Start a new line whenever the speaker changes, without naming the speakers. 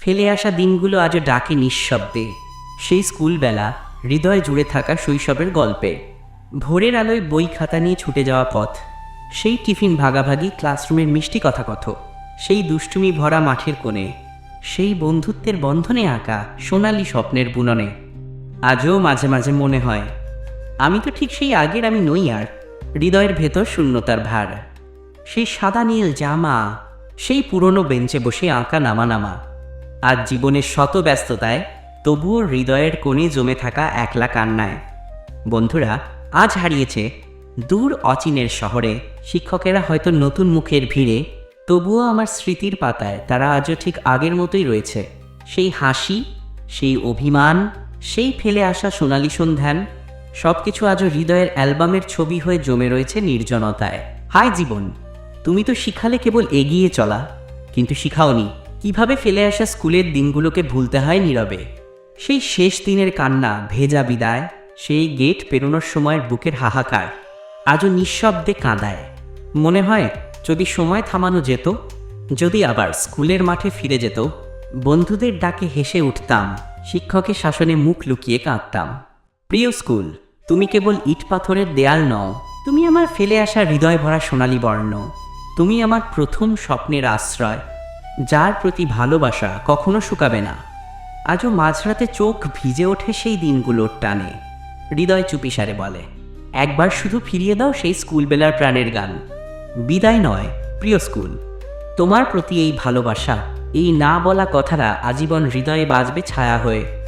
ফেলে আসা দিনগুলো আজও ডাকে নিঃশব্দে। সেই স্কুলবেলা হৃদয় জুড়ে থাকা শৈশবের গল্পে। ভোরের আলোয় বই খাতা নিয়ে ছুটে যাওয়া পথ। সেই টিফিন ভাগাভাগি, ক্লাসরুমের মিষ্টি কথা কথ সেই দুষ্টুমি ভরা মাঠের কোণে। সেই বন্ধুত্বের বন্ধনে আঁকা সোনালি স্বপ্নের বুননে। আজও মাঝে মাঝে মনে হয়, আমি তো ঠিক সেই আগের আমি নই আর। হৃদয়ের ভেতর শূন্যতার ভার। সেই সাদা নীল জামা, সেই পুরনো বেঞ্চে বসে আঁকা নামা নামা। আজ জীবনের শত ব্যস্ততায় তবুও হৃদয়ের কোণে জমে থাকা একলা কান্নায়। বন্ধুরা, আজ হারিয়েছে দূর অচিনের শহরে। শিক্ষকেরা হয়তো নতুন মুখের ভিড়ে, তবুও আমার স্মৃতির পাতায় তারা আজও ঠিক আগের মতোই রয়েছে। সেই হাসি, সেই অভিমান, সেই ফেলে আসা সোনালি সন্ধ্যান সব কিছু আজও হৃদয়ের অ্যালবামের ছবি হয়ে জমে রয়েছে নির্জনতায়। হায় জীবন, তুমি তো শিখালে কেবল এগিয়ে চলা, কিন্তু শিখাওনি। কীভাবে ফেলে আসা স্কুলের দিনগুলোকে ভুলতে হয় নীরবে? সেই শেষ দিনের কান্না, ভেজা বিদায়, সেই গেট পেরোনোর সময়ের বুকের হাহাকার, আজও নিঃশব্দে কাঁদায়। মনে হয়, যদি সময় থামানো যেত, যদি আবার স্কুলের মাঠে ফিরে যেত, বন্ধুদের ডাকে হেসে উঠতাম, শিক্ষকের শাসনে মুখ লুকিয়ে কাঁদতাম। প্রিয় স্কুল, তুমি কেবল ইট পাথরের দেয়াল নও, তুমি আমার ফেলে আসা হৃদয় ভরা সোনালী বর্ণ, তুমি আমার প্রথম স্বপ্নের আশ্রয় যার প্রতি ভালোবাসা কখনো শুকাবে না। আজও মাঝরাতে চোখ ভিজে ওঠে সেই দিনগুলোর টানে। হৃদয় চুপিসারে বলে, একবার শুধু ফিরিয়ে দাও সেই স্কুলবেলার প্রাণের গান। বিদায় নয়, প্রিয় স্কুল। তোমার প্রতি এই ভালোবাসা, এই না বলা কথাটা আজীবন হৃদয়ে বাজবে ছায়া হয়ে।